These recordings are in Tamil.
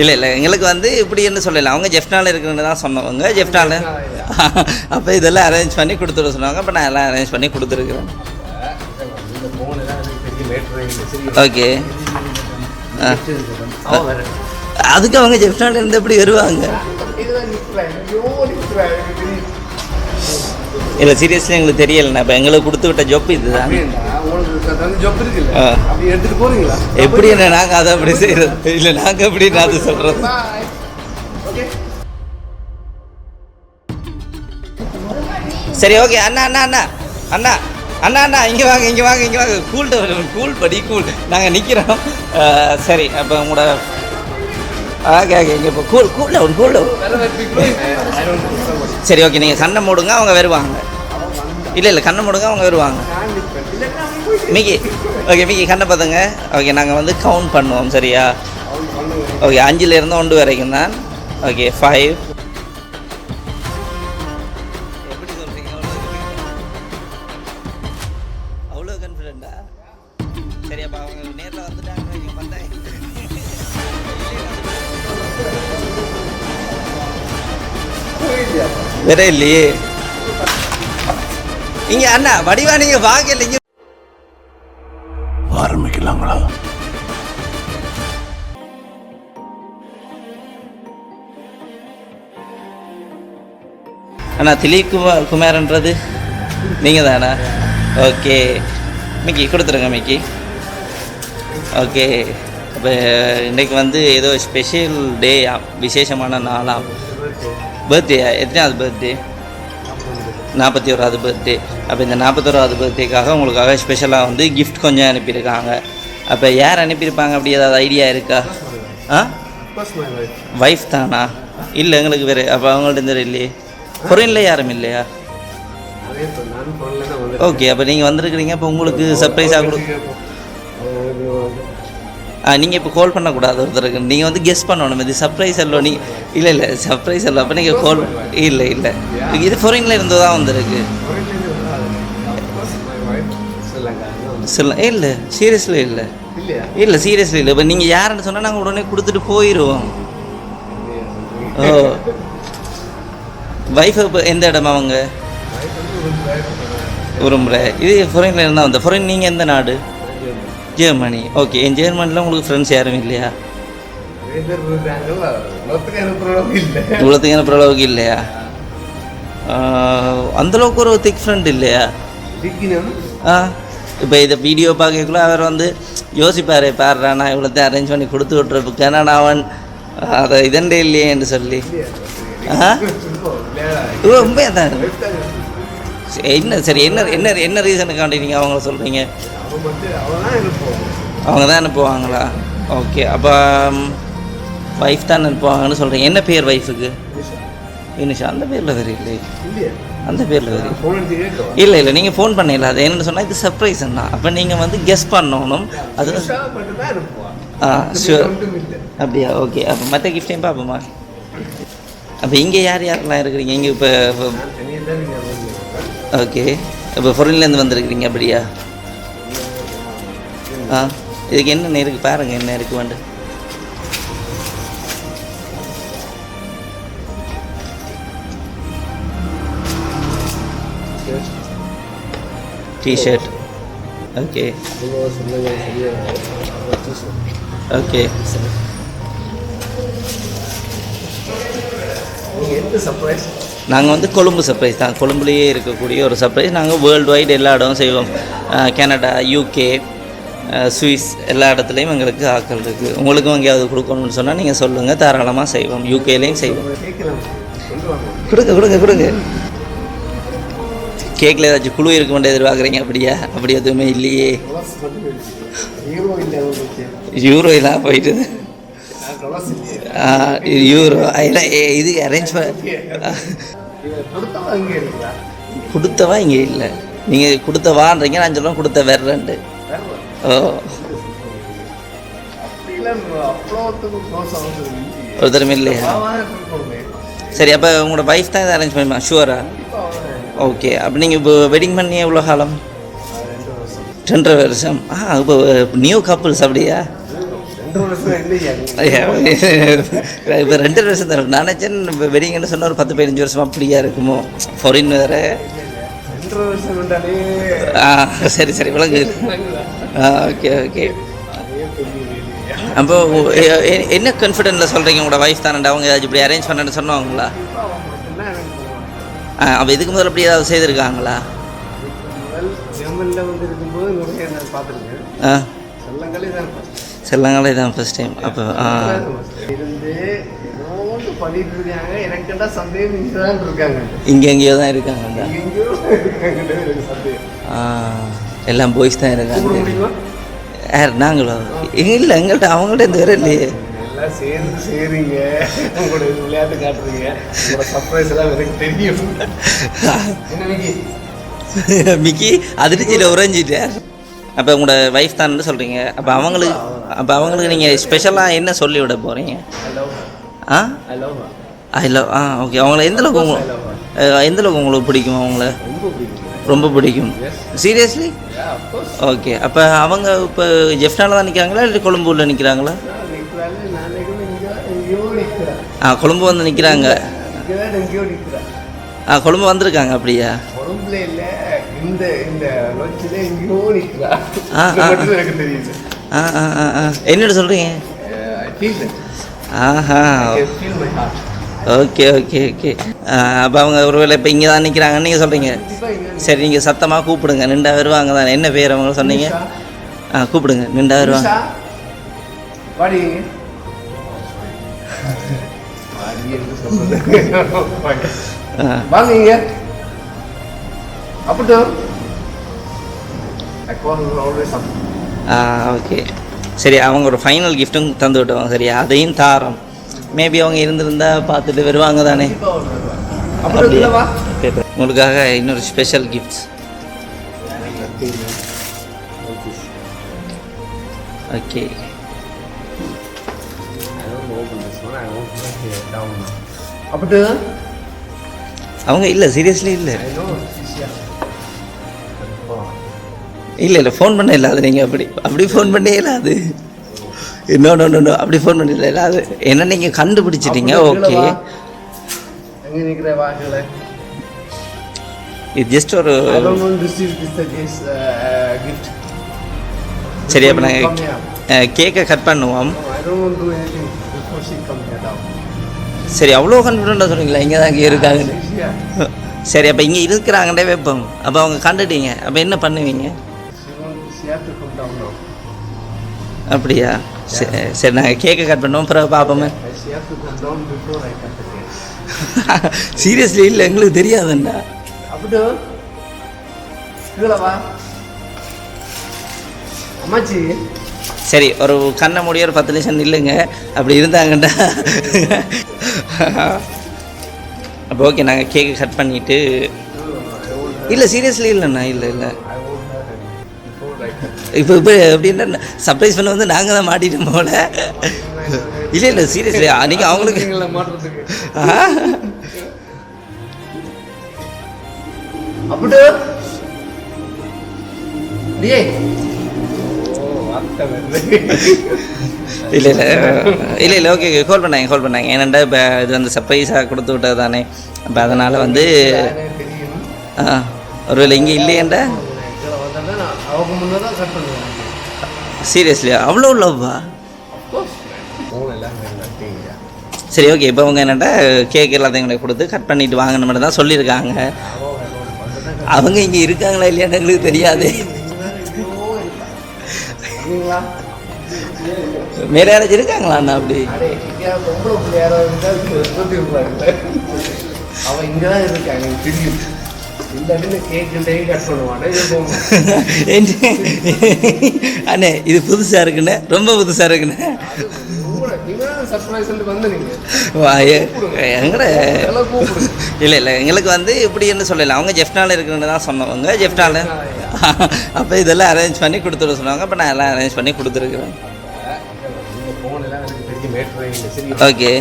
இல்லை இல்லை எங்களுக்கு வந்து இப்படின்னு சொல்லலை. அவங்க ஜெஃப்னால இருக்குன்னு தான் சொன்னவங்க ஜெஃப்னால? அப்போ இதெல்லாம் அரேஞ்ச் பண்ணி கொடுத்துட சொன்னாங்க. அப்போ நான் எல்லாம் அரேஞ்ச் பண்ணி கொடுத்துருக்குறேன். ஓகே அதுக்கு அவங்க ஜெஃப்னால இருந்து எப்படி வருவாங்க? இல்லை சீரியஸ்லி எங்களுக்கு தெரியலைண்ணா இப்போ எங்களுக்கு கொடுத்து விட்ட ஜொப் இதுதான் அப்படியா உங்களுக்கு அப்படி எப்படி என்ன நாங்கள் அதை அப்படி செய்கிறது இல்லை நாங்கள் எப்படி நான் அதை சொல்கிறது சரி ஓகே அண்ணா அண்ணா அண்ணா அண்ணா அண்ணா அண்ணா இங்கே வாங்க இங்கே வாங்க இங்கே வாங்க கூல் கூல் படி கூல் நாங்கள் நிற்கிறோம் சரி அப்போ உங்களோட ஓகே ஓகே இங்கே இப்போ cool cool down cool down சரி ஓகே நீங்கள் கண்ணை மூடுங்க அவங்க வருவாங்க. இல்லை இல்லை கண்ணை மூடுங்க அவங்க வருவாங்க. மிக்கி ஓகே மிக்கி கண்ணை பார்த்துங்க ஓகே நாங்கள் வந்து கவுண்ட் பண்ணுவோம் சரியா? ஓகே அஞ்சுலேருந்து ஒன்று வரைக்கும் தான். ஓகே ஃபைவ் வேற இல்லையே. இங்க அண்ணா வடிவா நீங்க வாங்க இல்லைங்க ஆரம்பிக்கலாங்களா? அண்ணா திலீப் குமார் குமார்ன்றது நீங்கள் தானா? ஓகே. மிக்கி கொடுத்துருங்க மிக்கி. ஓகே. இப்போ இன்னைக்கு வந்து ஏதோ ஸ்பெஷல் டே விசேஷமான நாளாம் பர்த்டே எத்தனாவது பர்த்டே நாற்பத்தி ஓராவது பர்த்டே அப்போ இந்த நாற்பத்தோராவது பர்த்டேக்காக உங்களுக்காக ஸ்பெஷலாக வந்து கிஃப்ட் கொஞ்சம் அனுப்பியிருக்காங்க. அப்போ யார் அனுப்பியிருப்பாங்க? அப்படி ஏதாவது ஐடியா இருக்கா? ஆ? வைஃப் தானா? இல்லை எங்களுக்கு வேறு. அப்போ அவங்கள்ட்ட இருந்து இல்லையே. ஃபொரினில் யாரும் இல்லையா? ஓகே அப்போ நீங்கள் வந்திருக்கிறீங்க அப்போ உங்களுக்கு சர்ப்ரைஸாக கொடு நீங்கள் இப்போ கால் பண்ணக்கூடாது ஒருத்தருக்கு. நீங்கள் வந்து கெஸ் பண்ணணும். இது சர்ப்ரைஸ் அல்லோ நீ இல்லை இல்லை சர்ப்ரைஸ் அல்ல அப்போ நீங்கள் கால் இல்லை இல்லை. இது ஃபொரினில் இருந்து தான் வந்திருக்கு? சொல்ல இல்லை சீரியஸ்லி இல்லை. இல்லை சீரியஸ்லி இல்லை. இப்போ நீங்கள் யாருன்னு சொன்னால் நாங்கள் உடனே கொடுத்துட்டு போயிடுவோம் ஓ. வைஃப் இப்போ எந்த இடம் அவங்க? உரும்புற. இது ஃபாரின்ல இருந்தால் வந்த ஃபாரின் நீங்கள் எந்த நாடு? ஜெர்மனி. ஓகே என் ஜெர்மனியில் உங்களுக்கு ஃப்ரெண்ட்ஸ் யாரும் இல்லையா? நிறைய பேர் அளவுக்கு இல்லையா அந்தளவுக்கு அந்த அளவுக்கு ஒரு திக் ஃப்ரெண்ட் இல்லையா? ஆ இப்போ இதை வீடியோ பார்க்கக்குள்ள அவர் வந்து யோசிப்பார் பாருடா நான் இவ்வளோத்தையும் அரேஞ்ச் பண்ணி கொடுத்து விட்றதுக்கு ஏன்னா நான் அவன் அதை இதண்டே இல்லையேன்னு சொல்லி. ஆ? ரொம்ப உண்மையாக தான் என்ன சரி என்ன என்ன என்ன ரீசனுக்காண்டி நீங்கள் அவங்கள சொல்கிறீங்க அவங்க தான் அனுப்புவாங்களா? ஓகே அப்போ ஒய்ஃப் தான் அனுப்புவாங்கன்னு சொல்கிறீங்க என்ன பேர் ஒய்ஃபுக்கு இனிஷா அந்த பேரில் வேறு இல்லை அந்த பேரில் வேறு இல்லை. இல்லை நீங்கள் ஃபோன் பண்ணல அது என்னென்னு சொன்னால் இது சர்ப்ரைஸ் தான் அப்போ நீங்கள் வந்து கெஸ் பண்ணணும். அது ஆ ஷுவர் அப்படியா? ஓகே அப்போ மற்ற கிஃப்டையும் பார்ப்போமா? அப்போ இங்கே யார் யாரெல்லாம் இருக்கிறீங்க? இங்கே இப்போ ஓகே இப்போ ஃபொரின்லேருந்து வந்திருக்கிறீங்க அப்படியா? ஆ இதுக்கு என்ன இருக்கு பாருங்கள் என்ன இருக்கு வேண்டு. T shirt okay okay sir எந்த சர்ப்ரைஸ் நாங்கள் வந்து கொழும்பு சர்ப்ரைஸ் தான். கொழும்புலேயே இருக்கக்கூடிய ஒரு சர்ப்ரைஸ் நாங்கள் வேர்ல்டு வைடு எல்லா இடமும் செய்வோம். கனடா யூகே சுவிஸ் எல்லா இடத்துலையும் எங்களுக்கு ஆக்கள் இருக்குது உங்களுக்கும் எங்கேயாவது கொடுக்கணும்னு சொன்னால் நீங்கள் சொல்லுங்கள் தாராளமாக செய்வோம். யூகேலேயும் செய்வோம். கொடுங்க கொடுங்க கொடுங்க. கேக்கில் ஏதாச்சும் குழு இருக்க வேண்டிய எதிர்பார்க்குறீங்க? அப்படியா? அப்படி எதுவுமே இல்லையே. யூரோ எல்லாம் போயிட்டு. ஆ, இது அரேஞ்ச் கொடுத்தவா இங்கே இல்லை. நீங்கள் கொடுத்தவான்றீங்க நான் சொல்லுவேன் கொடுத்த வெறண்டு வேற ஓ. இல்லையே? ஒருத்தரும் இல்லையா சரி அப்போ உங்களோட வைஃப் தான் இதை அரேஞ்ச் பண்ணுமா? ஷுவரா ஓகே அப்போ நீங்கள் இப்போ வெட்டிங் பண்ணி எவ்வளோ காலம்? ரெண்டரை வருஷம். ஆ இப்போ நியூ கப்புள்ஸ் அப்படியா? இப்போ ரெண்டு வருஷம் தான். நினச்சேன் இப்போ வெடிங்கன்னு சொன்ன ஒரு பத்து பதினஞ்சு வருஷம் அப்படியா இருக்குமோ? ஃபாரின் வேறு. ஆ சரி சரி விளங்கு. ஆ ஓகே ஓகே அப்போ என்ன கான்ஃபிடென்ட்டில் சொல்கிறீங்க உங்களோட வைஃப் தானே அவங்க ஏதாச்சும் இப்படி அரேஞ்ச் பண்ணேன்னு சொன்னாங்களா? ஆ அப்போ இதுக்கு முதல்ல அப்படி ஏதாவது செய்திருக்காங்களா? வந்து இருக்கும்போது நிறைய நான் பார்த்துருக்கேன். ஆ. செல்லங்களே தான் செல்லங்களே தான் ஃபஸ்ட் டைம் அப்போ இங்கே எங்கேயோ தான் இருக்காங்க எல்லாம் பாய்ஸ் தான் இருக்காங்க. யார் நாங்களோ? இல்லை எங்கள்கிட்ட அவங்கள்ட்ட இந்த வர இல்லையே. சேர்ந்து செய்றீங்க உங்களோட விளையாட்டு காட்டுறீங்க. உங்களோட சர்ப்ரைஸ் எல்லாம் எனக்கு தெரியும். என்ன விக்கி? மிக்கி அதிர்ச்சியில் உறைஞ்சிட்டார் அப்போ உங்களோட வைஃப் தான் சொல்கிறீங்க அப்போ அவங்களுக்கு அப்போ அவங்களுக்கு நீங்கள் ஸ்பெஷலாக என்ன சொல்லி விட போகிறீங்க ஆ? ஐ லவ் ஆ ஓகே அவங்கள எந்த அளவுக்கு உங்க அஹ், எந்த அளவுக்கு உங்களுக்கு பிடிக்கும் அவங்கள? ரொம்ப பிடிக்கும். சீரியஸ்லி. ஓகே அப்போ அவங்க இப்போ ஜெஃப்னால தான் நிற்கிறாங்களா இல்லை கொழும்பூரில் நிற்கிறாங்களா ஆ கொழும்பு வந்து நிற்கிறாங்க ஆ கொழும்பு வந்திருக்காங்க அப்படியா? உடம்புல இல்லை. இந்த இந்த லொச்சில் எங்கேயோ நிற்கிறா. மட்டும் எனக்கு தெரியுது. ஆ ஆ ஆ ஆ. என்னோட சொல்கிறீங்க ஐ ஃபீல் ஆஹா. ஓகே ஓகே ஓகே அப்போ அவங்க ஒருவேளை இப்போ இங்கே தான் நிற்கிறாங்கன்னு நீங்கள் சொல்கிறீங்க சரி நீங்கள் சத்தமாக கூப்பிடுங்க. நின்றா வருவாங்க தானே. என்ன பேர் அவங்க சொன்னீங்க? ஆ கூப்பிடுங்க. நின்றா வருவாங்க. வாடி. அப் ஆ ஓகே சரி அவங்க ஒரு ஃபைனல் கிஃப்ட்டும் தந்து விட்டுவாங்க. சரியா அதையும் தாரோம். மேபி அவங்க இருந்திருந்தா பார்த்துட்டு வருவாங்க தானே. உங்களுக்காக இன்னொரு ஸ்பெஷல் கிஃப்ட்ஸ் ஓகே அப்பட்டும் அவங்க இல்லை சீரியஸ்லி இல்லை. இல்லை இல்லை ஃபோன் பண்ண இல்லை அது நீங்கள் அப்படி அப்படி ஃபோன் பண்ணே இல்லை அது நோ நோ நோ அப்படி ஃபோன் பண்ணல இல்லை அது என்ன நீங்கள் கண்டுபிடிச்சிட்டீங்க? ஓகே இது ஜஸ்ட் ஒரு uh. சரி அப்போ. நாங்கள் கேக்கை கட் பண்ணுவோம். Down. சரி அவ்வளோ கான்ஃபிடென்ட்டாக சொல்கிறீங்களா இங்கே தான் இங்கே இருக்காங்கன்னு. சரி அப்போ இங்கே இருக்கிறாங்கன்னே வைப்போம். அப்போ அவங்க கண்டுட்டீங்க. அப்போ என்ன பண்ணுவீங்க? அப்படியா? சரி சரி நாங்கள் கேக்கை கட் பண்ணுவோம். பிறகு பார்ப்போமே. சீரியஸ்லி இல்லை எங்களுக்கு தெரியாதுண்டா. வா. அம்மாச்சி. சரி ஒரு கண்ணை மூடிய ஒரு பத்து நிமிஷம் நில்லுங்க. அப்படி இருந்தாங்கண்டா. அப்போ ஓகே நாங்கள் கேக்கு கட் பண்ணிவிட்டு இல்லை சீரியஸ்லி இல்லைண்ணா இல்லை இல்லை. இப்போ இப்போ எப்படின்னா சர்ப்ரைஸ் பண்ண வந்து நாங்கள் தான் மாட்டிட்டோம் போல. இல்லை இல்லை சீரியஸ்லி நீங்கள் அவங்களுக்கு இல்லை இல்லை இல்லை இல்லை ஓகே கால் பண்ணாங்க கால் பண்ணாங்க. ஏன்னாண்டா இப்போ இது வந்து சர்ப்ரைஸாக கொடுத்து விட்டது தானே. அப்போ அதனால் வந்து ஆ, ஒருவேளை இங்கே இல்லையேண்டா அவங்க முன்னே தான் கட் பண்ணுவேன் சீரியஸ்லி அவ்வளோ லவ்வா சரி ஓகே இப்போ அவங்க என்னடா கேக் எல்லாத்தையும் எங்களுக்கு கொடுத்து கட் பண்ணிட்டு வாங்கன்னு மட்டும் தான் சொல்லியிருக்காங்க. அவங்க இங்கே இருக்காங்களா இல்லையான்னு எங்களுக்கு தெரியாது. வேற யாராச்சும் இருக்காங்களா அண்ணா அப்படி? அவன் இங்கே தான் இருக்காங்க அண்ணே இது புதுசாக இருக்குண்ணே ரொம்ப புதுசாக இருக்குண்ணே. இல்லை இல்லை எங்களுக்கு வந்து இப்படின்னு சொல்லலை அவங்க ஜெஃப்னால இருக்குன்னு தான் சொன்னவங்க ஜெஃப்னால அப்போ இதெல்லாம் அரேஞ்ச் பண்ணி கொடுத்துட சொன்னாங்க. அப்போ நான் எல்லாம் அரேஞ்ச் பண்ணி கொடுத்துருக்குறேன். ஓகே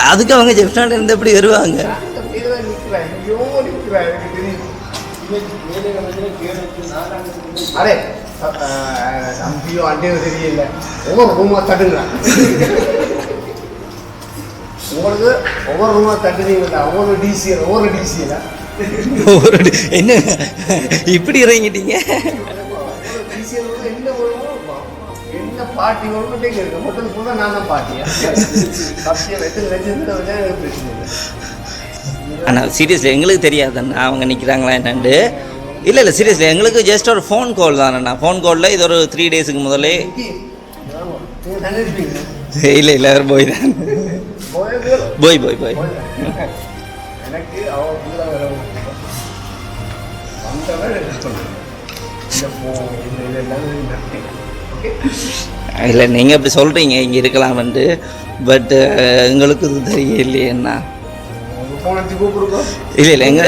அதுக்கு அவங்க ஜெஃப்னால இருந்து எப்படி வருவாங்க? அரே தம்பியோ அண்டையோ தெரியல. ஒவ்வொரு ரூமா தட்டுங்களா உங்களுக்கு ஒவ்வொரு ரூமா தட்டுனீங்களா ஒவ்வொரு டிசியில் ஒவ்வொரு டிசியில் டி- என்ன? இப்படி இறங்கிட்டீங்க? பாட்டி வருமோ இருக்கு மொத்தம் ஃபுல்லாக நான் தான் பாட்டியா சத்தியம் எத்தனை லட்சத்தில் வச்சா எனக்கு பிரச்சனை ஆனால் சீரியஸ்லி எங்களுக்கு தெரியாதுண்ணா. அவங்க நிற்கிறாங்களா என்னண்டு? இல்லை இல்லை சீரியஸ்லி எங்களுக்கு ஜஸ்ட் ஒரு ஃபோன் கால் தானண்ணா ஃபோன் காலில் இது ஒரு த்ரீ டேஸுக்கு முதலே. இல்லை இல்லை போய் தான். போய் போய். போய் எனக்கு அவ இல்லை நீங்கள் இப்படி சொல்கிறீங்க இங்கே இருக்கலாம் வந்து பட்டு எங்களுக்கு இது தெரியலையேண்ணா இல்லை இல்லை எங்க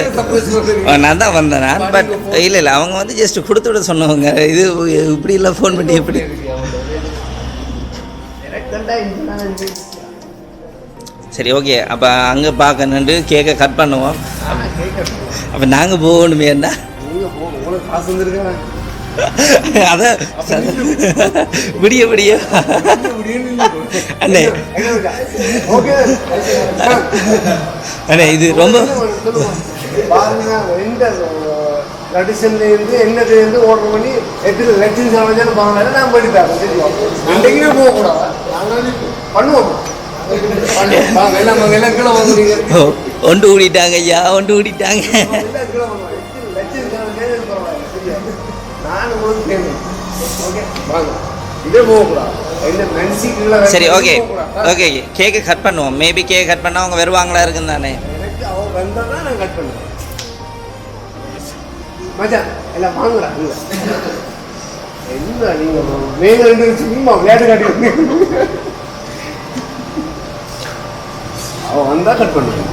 நான் தான் வந்தேன்? நான் பட் இல்லை இல்லை அவங்க வந்து ஜஸ்ட் கொடுத்து விட சொன்னவங்க. இது இப்படி இல்லை ஃபோன் பண்ணி எப்படி? சரி ஓகே அப்போ அங்கே பார்க்கணுன்ட்டு கேக்கை கட் பண்ணுவோம். அப்போ நாங்கள் போகணுமே என்ன? காசு வந்துருக்கேன் அதான் விடிய விடிய. அண்ணே. அண்ணே இது ரொம்ப பாருங்க எந்த மெடிசன்ல இருந்து என்னதுல இருந்து ஆர்டர் பண்ணி எத்தனை லட்சம் சமைச்சாலும் பாருங்க நான் பண்ணி தரேன் சரியா ரெண்டுக்குமே போகக்கூடாது நாங்கள் பண்ணுவோம் பண்ணுவோம் வாங்க எல்லாம் வாங்க எல்லாம் நான் உங்களுக்கு தேவை ஓகே வாங்க. இதே போகக்கூடாது. என்ன மென்சிக்குள்ள சரி ஓகே ஓகே கேக்கை கட் பண்ணுவோம். மேபி கேக் கட் பண்ணால் அவங்க வருவாங்களா இருக்குன்னு தானே. மச்சான் எல்லாம் இல்ல என்ன நீங்க மேல ரெண்டு சும்மா விளையாட்டு காட்டி அவ வந்தா கட் பண்ணுவேன்.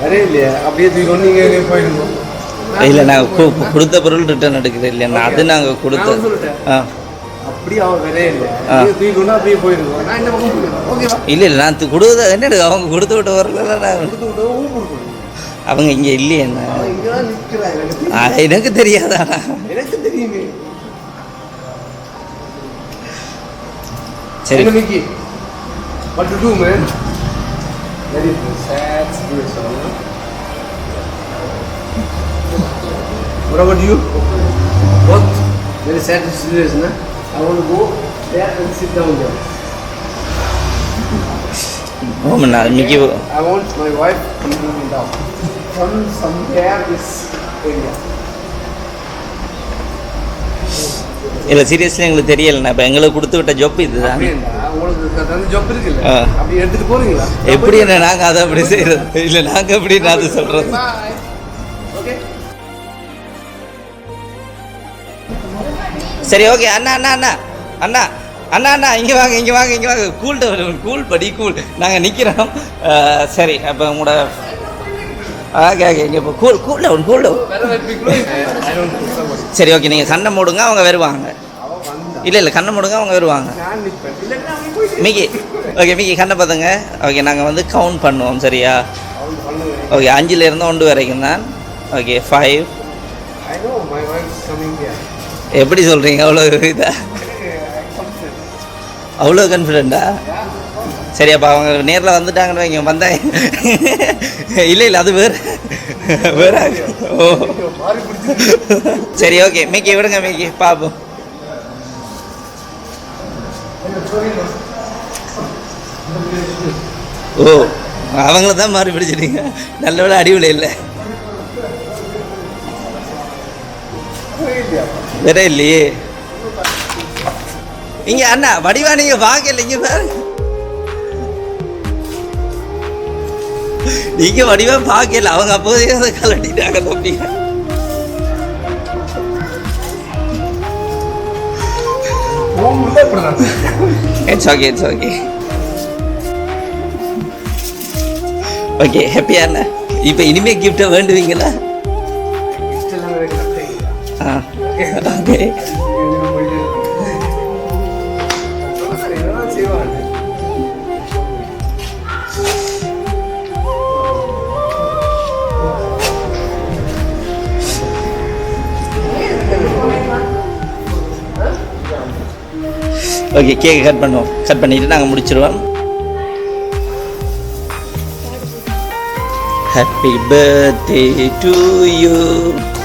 வரே இல்லையா அப்படியே தூக்கி நீங்க எங்கேயும் போயிடுங்க. இல்லை நாங்கள் கொடுத்த பொருள் ரிட்டர்ன் எடுக்கிறது இல்லைண்ணா அது நாங்கள் கொடுத்த நான். ஆ. இல்லை. நான் இல்லை நான் கொடுத்த என்ன அவங்க கொடுத்து விட்ட வரல நான் அவங்க இங்கே இல்லையண்ணா எனக்கு தெரியாதாண்ணா எனக்கு தெரியுமே. சரி. what to do man? Very sad situation. What about you? Both very sad situation huh? I want to go there and sit down there. ஓமண்ணா Mickey I want my wife to bring me down from somewhere this area. இல்லை சீரியஸ்லி எங்களுக்கு தெரியலண்ணா. இப்போ எங்களுக்கு கொடுத்து விட்ட ஜொப் இதுதான். அப்படி எப்படி என்ன நாங்கள் அதை அப்படி செய்கிறது இல்லை நாங்கள் எப்படி நான் அதை சொல்கிறது சரி ஓகே அண்ணா அண்ணா அண்ணா. அண்ணா அண்ணா அண்ணா இங்கே வாங்க இங்கே வாங்க இங்கே வாங்க. கூல் கூல் படி கூல் நாங்கள் நிற்கிறோம் சரி அப்போ உங்களோட ஓகே ஓகே இங்கே இப்போ cool cool down cool down சரி ஓகே நீங்கள் சண்டை மூடுங்க அவங்க வருவாங்க. இல்லை இல்லை கண்ணை மூடுங்க அவங்க வருவாங்க. மிக்கி ஓகே மிக்கி கண்ணை பார்த்துங்க. ஓகே நாங்கள் வந்து கவுண்ட் பண்ணுவோம் சரியா? ஓகே அஞ்சுலேருந்து ஒன்று வரைக்கும் தான். Okay five I know my wife is coming here. எப்படி சொல்கிறீங்க அவ்வளோ இதா? அவ்வளோ கான்ஃபிடென்ட்டா சரி அப்போ அவங்க நேரில் வந்துட்டாங்கன்னு வைங்க. வந்தாங்க இல்லை இல்லை அது வேறு. வேற. ஓ. சரி ஓகே மிக்கி விடுங்க மிக்கி. பார்ப்போம் ஓ அவங்கள தான் மாறி பிடிச்சிட்டீங்க. நல்ல விட அடிவில் இல்லை. வேற இல்லையே இங்க அண்ணா வடிவா நீங்க பார்க்கல இல்லைங்க பாருங்க நீங்க வடிவா பார்க்கல அவங்க அப்போதே அதை கலட்டிட்டாங்க தம்பி. It's okay it's okay okay ஹாப்பியா இப்போ இனிமே கிஃப்ட்டை வேண்டுவீங்களா? Oke, okay, kita akan bantu. ini akan bantu. Kita akan bantu. Kita Happy birthday to you.